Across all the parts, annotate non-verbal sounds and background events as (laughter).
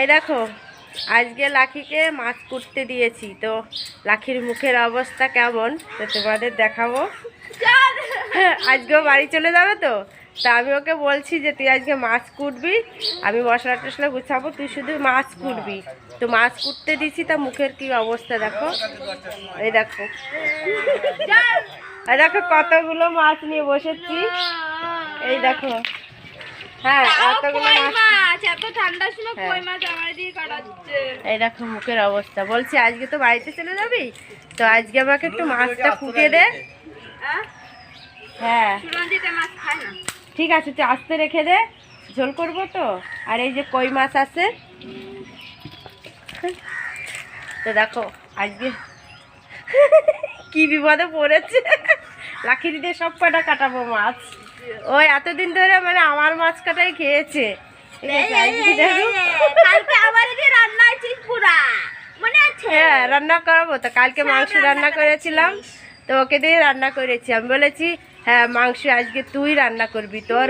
এই দেখো, আজকে লাখিকে মাছ কুটতে দিয়েছি, তো লাখির মুখের অবস্থা কেমন? তো তোমাদের দেখাবো। আজকেও বাড়ি চলে যাবে তো? তা আমি ওকে বলছি যে, তুই আজকে মাছ কুটবি, আমি মশলা টশলা গুছাবো, তুই শুধু মাছ কুটবি। তো মাছ কুটতে দিছি তা মুখের কি অবস্থা দেখো? এই দেখো। এই দেখো কতগুলো মাছ নিয়ে বসেছি। এই দেখো। হ্যাঁ এতগুলো মাছ এত ঠান্ডার সময় হ্যাঁ। কই মাছ আমার দিয়ে কাটাচ্ছে? এই দেখো মুখের অবস্থা। বলছি আজকে তো বাড়িতে চলে যাবি? তো আজকে আমাকে একটু মাছটা ফুটে দে। হ্যাঁ? মাছ খায় না? ঠিক আছে তুই আস্তে রেখে দে। ঝোল করব তো। আর এই যে কই মাছ আছে। তো দেখো আজকে কি বিপদে পড়েছে। লাখি দিদি সব কটা কাটাবো মাছ। ওই এতদিন ধরে মানে আমার মাছ কাটাই খেয়েছে। হ্যাঁ রান্না করাবো। তো কালকে মাংস রান্না করেছিলাম। তো ওকে দিয়ে রান্না করেছি। আমি বলেছি হ্যাঁ মাংস আজকে তুই রান্না করবি। তোর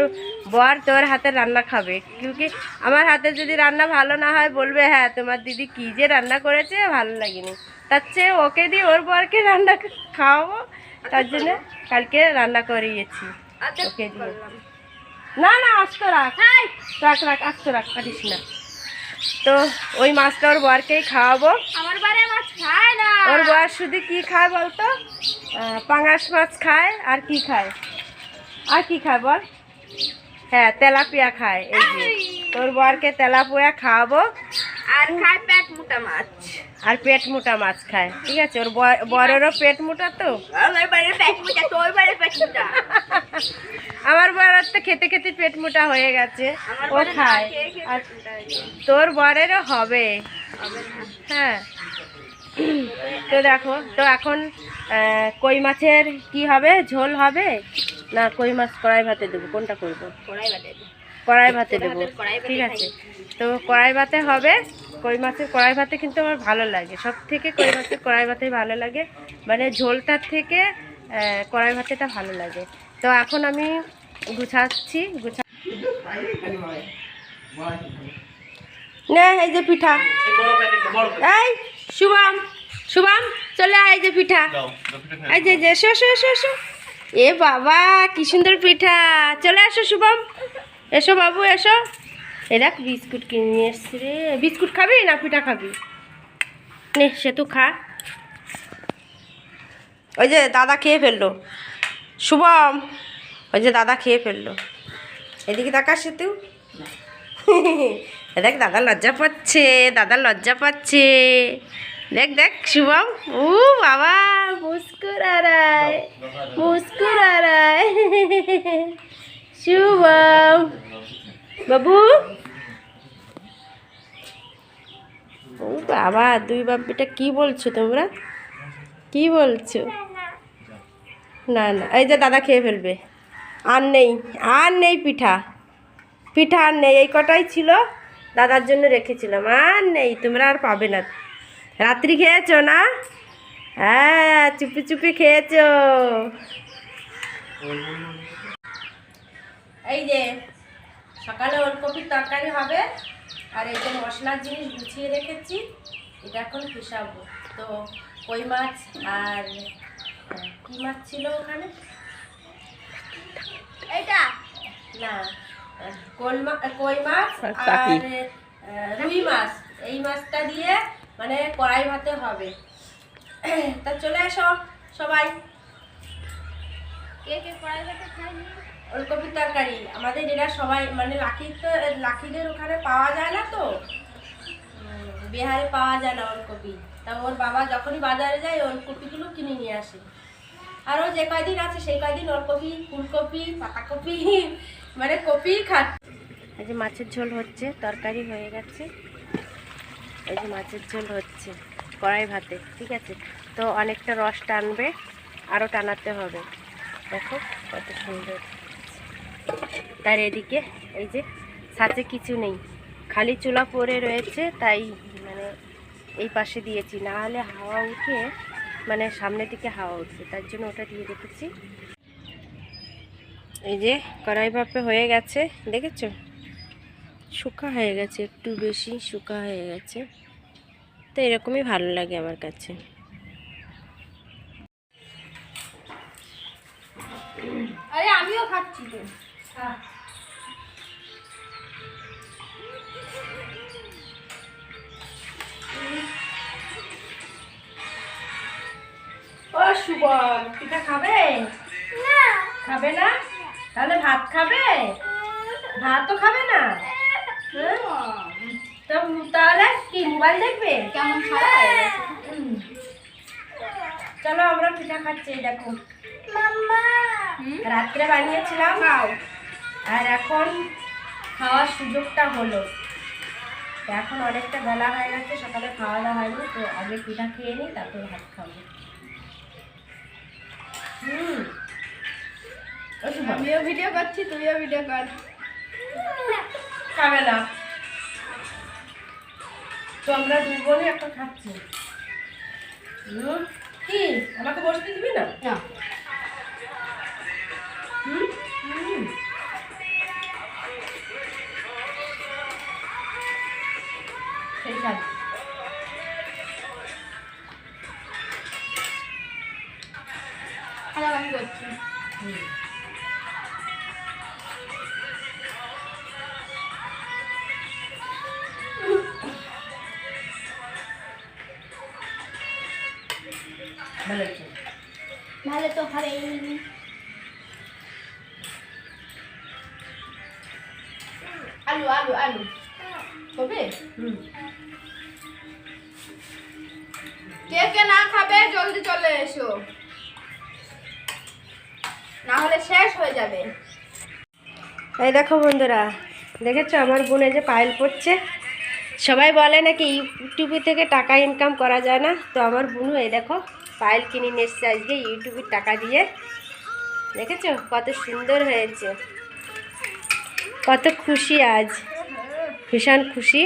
বর তোর হাতে রান্না খাবে। কিউকি আমার হাতে যদি রান্না ভালো না হয় বলবে হ্যাঁ তোমার দিদি কী যে রান্না করেছে ভালো লাগেনি। তার চেয়ে ওকে দিয়ে ওর বরকে রান্না খাওয়াবো। তার জন্য কালকে রান্না করিয়েছি। আচ্ছা ওকে দিয়ে। না না আস্ত রাখ। রাখ রাখ আস্ত রাখ পারিস না। তো ওই মাছটা ওর বরকেই খাওয়াবো। আমার বারে মাছ খায় না। ওর বর শুধু কি খায় বলতো? পাঙাশ মাছ খায় আর কি খায়? আর কি খায় বল? হ্যাঁ তেলাপিয়া খায় এই যে। তোর বরকে তেলাপিয়া খাওয়াবো। আর খায় পেট মোটা মাছ। আর পেট মোটা মাছ খায়। ঠিক আছে ওর বর- বরেরও পেট মোটা তো? আমার বাড়ির পেট মোটা তোর বাড়ির পেট মোটা। আমার বরের তো খেতে খেতে পেট মোটা হয়ে গেছে ও খায়। আর। তোর বরেরও হবে। হ্যাঁ। তো দেখো তো এখন কই মাছের কি হবে? ঝোল হবে? না কই মাছ কড়াই ভাতে দেবো? কোনটা করব? কড়াই দে। কড়াই ভাতে দেবো। ভাতে ঠিক আছে। তো কড়াই ভাতে হবে। কই মাছের কড়াই ভাতে কিন্তু আমার ভালো লাগে। সব থেকে কই মাছের কড়াই ভাতেই ভালো লাগে। মানে ঝোলটার থেকে কড়াই ভাতেটা ভালো লাগে। তো এখন আমি গুছাচ্ছি গুছা নে এই যে পিঠা। এই শুভম শুভম চলে আয় এই যে পিঠা। এই যে যে এসো এসো এসো এসো। এ বাবা কি সুন্দর পিঠা। চলে আসো শুভম। এসো বাবু, এসো। এ দেখ, বিস্কুট কিনে নিয়ে এসছি রে। বিস্কুট খাবি না পিঠা খাবি? নে সে তু খা। ওই যে দাদা খেয়ে ফেলল। শুভম, ওই যে দাদা খেয়ে ফেলল। এদিকে তাকাস সে তুই দেখ, দাদা লজ্জা পাচ্ছে, দাদা লজ্জা পাচ্ছে। দেখ দেখ, শুভম। ও বাবা, মুস্কুরা রায় মুস্কুরা রায় শুভম। বাবু। ও বাবা, দুই বাপিটা কি বলছো তোমরা? কি বলছো? না না, এই যে দাদা খেয়ে ফেলবে। আর নেই আর নেই পিঠা। পিঠা আর নেই, এই কটাই ছিল, দাদার জন্য রেখেছিলাম। আর নেই, তোমরা আর পাবে না। রাত্রি খেয়েছো না? হ্যাঁ চুপি চুপি খেয়েছো। এই যে সকালে ওলকপির তরকারি হবে। আর এই যে মশলার জিনিস গুছিয়ে রেখেছি এটা এখন পিসাবো তো কই মাছ আর কি মাছ ছিল ওখানে? এটা না কই মাছ আর রুই মাছ। এই মাছটা দিয়ে মানে কড়াই ভাতে হবে। তা চলে আসো সবাই। কে কে কড়াই ভাতে খায়নি ওলকপির তরকারি। আমাদের এরা সবাই মানে লাখি তো লাখিদের ওখানে পাওয়া যায় না তো? বিহারে পাওয়া যায় না ওলকপি তা ওর বাবা যখনই বাজারে যায় ওলকপিগুলো কিনে নিয়ে আসে। আর ও যে কয়দিন আছে, সেই কয়দিন ওলকপি ফুলকপি, পাতাকপি মানে কপি খাট এই যে মাছের ঝোল হচ্ছে, তরকারি হয়ে গেছে। এই যে মাছের ঝোল হচ্ছে, কড়াই ভাতে, ঠিক আছে? তো অনেকটা রস টানবে আরও টানাতে হবে। দেখো কত সুন্দর। তার এদিকে এই যে সাথে কিছু নেই। খালি চুলা পড়ে রয়েছে, তাই মানে এই পাশে দিয়েছি। না হলে হাওয়া উঠে মানে সামনের দিকে হাওয়া উঠবে তার জন্য ওটা দিয়ে রেখেছি। এই যে কড়াই ভাপে হয়ে গেছে, দেখেছ? শুকা হয়ে গেছে, একটু বেশি শুকা হয়ে গেছে। তো এরকমই ভালো লাগে আমার কাছে। আরে আমিও খাচ্ছি তো। ও সুবল পিঠা খাবে? খাবে না? তাহলে ভাত খাবে? ভাতও খাবে না? হ্যাঁ? তাহলে কি মোবাইল দেখবে? কেমন হুম। চলো আমরা পিঠা খাচ্ছি দেখো। রাত্রে বানিয়েছিলাম। আর এখন খাওয়ার সুযোগটা হলো। এখন অনেকটা বেলা হয়ে গেছে সকালে খাওয়া দাওয়া হয়নি তো আগে পিঠা খেয়ে নিই তারপর ভাত খাব। হুম। আমিও ভিডিও করছি তুইও ভিডিও কর। খাবে না। তো আমরা বোনই একটা খাচ্ছি। কি? আমাকে বসতে দিবি না? না। সেই খাবি খারাপ আমি করছি হুম ভালো হয়েছে ভালো তো হবে আলু আলু আলু হবে হুম না খাবে, জলদি চলে এসো। না হলে শেষ হয়ে যাবে। এই দেখো বন্ধুরা, দেখেছ আমার বোনে যে পায়েল পড়ছে সবাই বলে নাকি ইউটিউবে থেকে টাকা ইনকাম করা যায় না? তো আমার বোনু এই দেখো পায়েল কিনে নিয়ে আজকে ইউটিউবের টাকা দিয়ে। দেখেছ? কত সুন্দর হয়েছে। কত খুশি আজ। ভীষণ খুশি।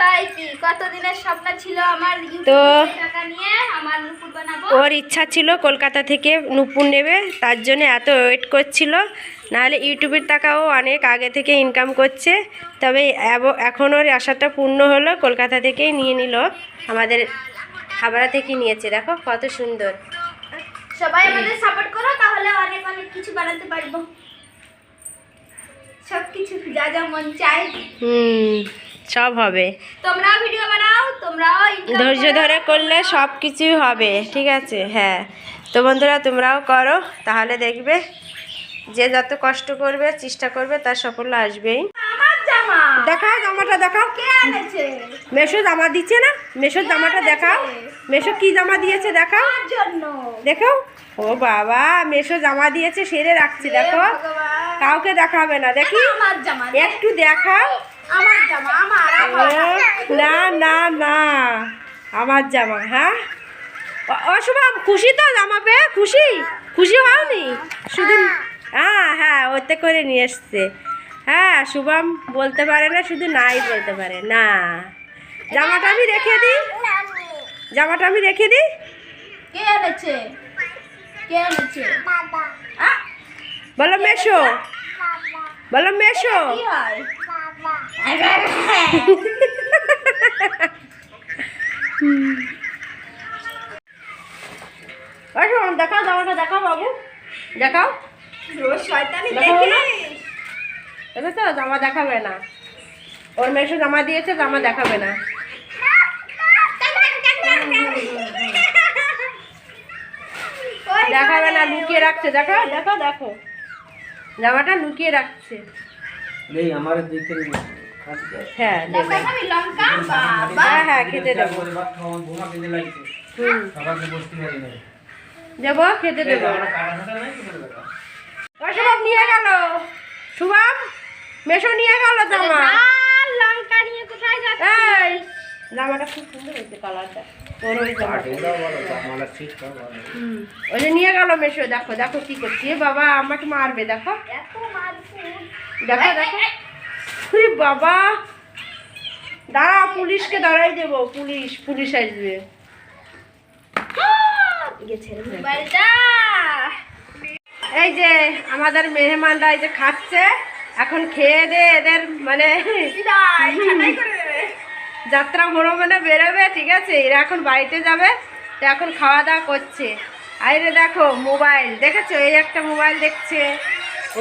তাই কি? কতদিনের স্বপ্ন ছিল আমার তো টাকা নিয়ে? আমার নুপুর বানাবো? ওর ইচ্ছা ছিল কলকাতা থেকে নুপুর নেবে তার জন্য এত ওয়েট করছিল। নাহলে ইউটিউবের টাকাও অনেক আগে থেকে ইনকাম করছে। তবে এখন ওর আশাটা পূর্ণ হলো কলকাতা থেকেই নিয়ে নিল। আমাদের হাবড়া থেকে নিয়েছে দেখো কত সুন্দর। সবাই আমাদের সাপোর্ট করো তাহলে অনেক অনেক কিছু বানাতে পারব। সব কিছু যা যা মন চায়। হুম। সব হবে। তোমরাও ভিডিও বানাও তোমরাও ধৈর্য ধরে করলে সব কিছুই হবে ঠিক আছে? হ্যাঁ। তো বন্ধুরা তোমরাও করো তাহলে দেখবে যে যত কষ্ট করবে চেষ্টা করবে তার সাফল্য আসবেই। দেখাও জামাটা দেখাও। মেশো জামা দিচ্ছে না? মেশোর জামাটা দেখাও। মেশো কি জামা দিয়েছে দেখাও। দেখো ও বাবা মেশো জামা দিয়েছে সেরে রাখছি দেখো। কাউকে দেখাবে না দেখি। একটু দেখাও। আমার জামা আমার না না না। আমার জামা হ্যাঁ? শুভম খুশি তো জামা পেয়ে? খুশি? খুশি হওনি? শুধু হ্যাঁ। হ্যাঁ ওতে করে নিয়ে এসছে। হ্যাঁ শুভম বলতে পারে না শুধু নাই বলতে পারে না। জামাটা আমি রেখে দিই। জামাটা আমি রেখে দিই। কে এনেছে? কে এনেছে? বলো মেশো। বলো মেশো। হয়? (laughs) দেখাও জামাটা দেখাও বাবু। দেখাও। দেখেছ জামা দেখাবে না। ওর মেশো জামা দিয়েছে জামা দেখাবে না। দেখাবে না লুকিয়ে রাখছে। দেখো দেখো দেখো। জামাটা লুকিয়ে রাখছে। নেই আমার দিকে হ্যাঁ দেবে লঙ্কা? বাবা। হ্যাঁ হ্যাঁ খেতে দেবো। দেবো। খেতে দেবো। আমরা কাটা ফাটা নাই কি করে দেখা ও শুভম নিয়ে গেল। শুভম মেশো নিয়ে গেল জামা। লঙ্কা নিয়ে কোথায় যাচ্ছে এই জামাটা খুব সুন্দর হয়েছে কালারটা। ওই নিয়ে গেল মেশো দেখো দেখো কি করছি। বাবা আমাকে মারবে দেখো। দেখো দেখো। বাবা। দাঁড়া, পুলিশকে দাঁড়াই দেবো। পুলিশ পুলিশ আসবে। এই যে আমাদের মেহমানরা এই যে খাচ্ছে, এখন খেয়ে দে এদের মানে যাত্রা মনে বেরোবে, ঠিক আছে? এরা এখন বাড়িতে যাবে এখন খাওয়া দাওয়া করছে। আরে দেখো, মোবাইল। দেখেছ? এই একটা মোবাইল দেখছে।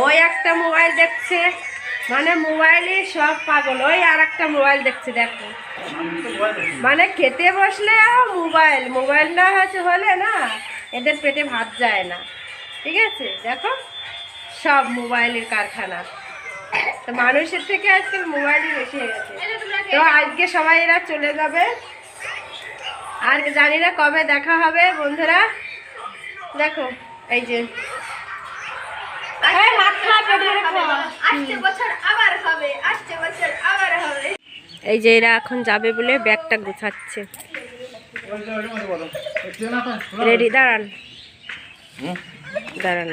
ওই একটা মোবাইল দেখছে। মানে মোবাইলে সব পাগল। ওই আর একটা মোবাইল দেখছে দেখো। মানে খেতে বসলে মোবাইল। মোবাইল না হচ্ছে হলে না এদের পেটে ভাত যায় না। ঠিক আছে? দেখো সব মোবাইলের কারখানা। তো মানুষের থেকে আজকাল মোবাইলই বেশি হয়ে গেছে। তো আজকে সবাই এরা চলে যাবে। আর জানি না কবে দেখা হবে বন্ধুরা। দেখো এই যে এই যে এরা এখন যাবে বলে ব্যাগটা গুছাচ্ছে রেডি দাঁড়ান দাঁড়ান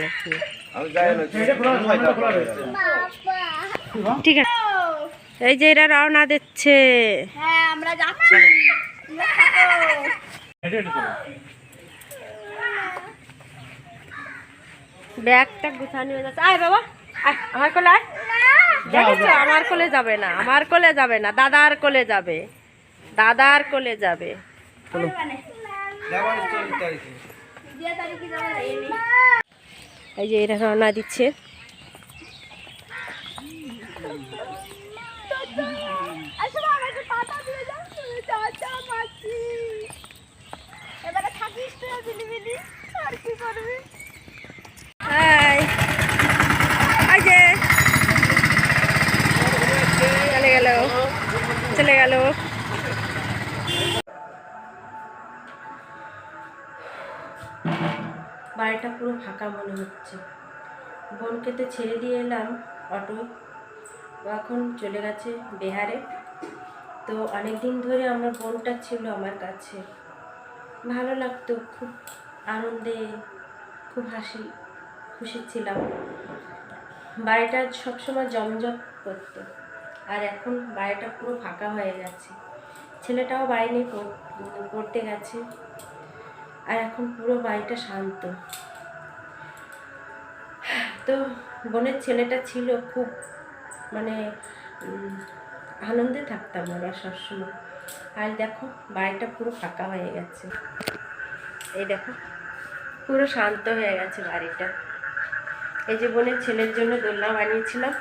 ঠিক আছে এই যে এরা রওনা দিচ্ছে হ্যাঁ আমরা যাচ্ছি তোমরা থাকো। এটা এটা খোলা ব্যাগটা গুছানো হয়ে যাচ্ছে। আয় বাবা আয় আমার কোলে আয়। দেখেছ? আমার কোলে যাবে না আমার কোলে যাবে না দাদার কোলে যাবে দাদার কোলে যাবে। এই যে এরা রওনা দিচ্ছে আসলে আমাকে পাতা দিয়ে যাচ্ছে চাচা মাছি এবারে থাকিস তো বিলিবিলি আর কি করবি? পুরো ফাঁকা মনে হচ্ছে। বোনকে তো ছেড়ে দিয়ে এলাম অটো। এখন চলে গেছে বিহারে। তো অনেক দিন ধরে আমার বোনটা ছিল আমার কাছে। ভালো লাগতো, খুব আনন্দে, খুব হাসি, খুশি ছিলাম। বাড়িটা সবসময় জমজম করতো। আর এখন বাড়িটা পুরো ফাঁকা হয়ে গেছে। ছেলেটাও নিয়ে পড়তে গেছে। আর এখন পুরো বাড়িটা শান্ত। তো বোনের ছেলেটা ছিল, খুব মানে আনন্দে থাকতাম আমরা সবসময়। আর দেখো, বাড়িটা পুরো ফাঁকা হয়ে গেছে। এই দেখো, পুরো শান্ত হয়ে গেছে বাড়িটা। এই যে বোনের ছেলের জন্য দোলনা বানিয়েছিলাম।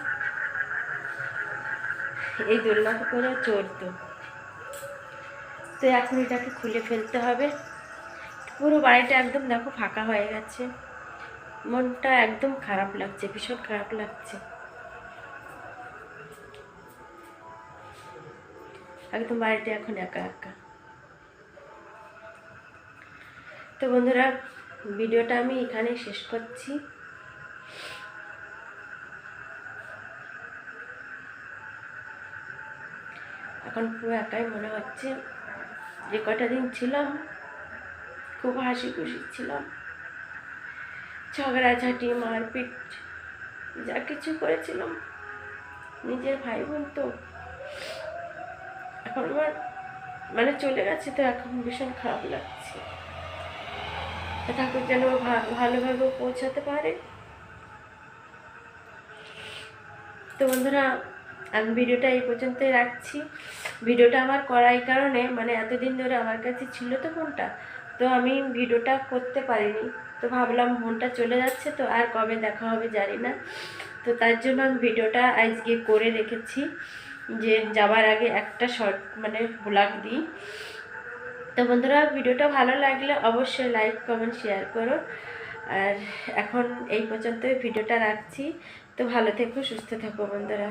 এই দোলনাতে করে চড়তো। তো এখন এটাকে খুলে ফেলতে হবে। পুরো বাড়িটা একদম দেখো ফাঁকা হয়ে গেছে। মনটা একদম খারাপ লাগছে, ভীষণ খারাপ লাগছে। একদম বাড়িতে এখন একা একা। তো বন্ধুরা, ভিডিওটা আমি এখানেই শেষ করছি। এখন পুরো একাই মনে হচ্ছে। যে কটা দিন ছিলাম, খুব হাসি খুশি ছিলাম। ঝগড়াঝাটি, মারপিট, যা কিছু করেছিলাম। নিজের ভাই বোন তো এখন আমার মানে চলে গেছে, তো এখন ভীষণ খারাপ লাগছে। ঠাকুর যেন ভালোভাবে পৌঁছাতে পারে। তো বন্ধুরা, আমি ভিডিওটা এই পর্যন্তই রাখছি। ভিডিওটা আমার করাই কারণে মানে এতদিন ধরে আমার কাছে ছিল তো ফোনটা তো আমি ভিডিওটা করতে পারিনি। তো ভাবলাম ফোনটা চলে যাচ্ছে তো, আর কবে দেখা হবে জানি না। তো তার জন্য আমি ভিডিওটা আজকে করে রেখেছি যে যাবার আগে একটা শর্ট মানে ব্লগ দিই। তো বন্ধুরা, ভিডিওটা ভালো লাগলে অবশ্যই লাইক কমেন্ট শেয়ার করো। আর এখন এই পর্যন্তই ভিডিওটা রাখছি। তো ভালো থেকো, সুস্থ থেকো বন্ধুরা।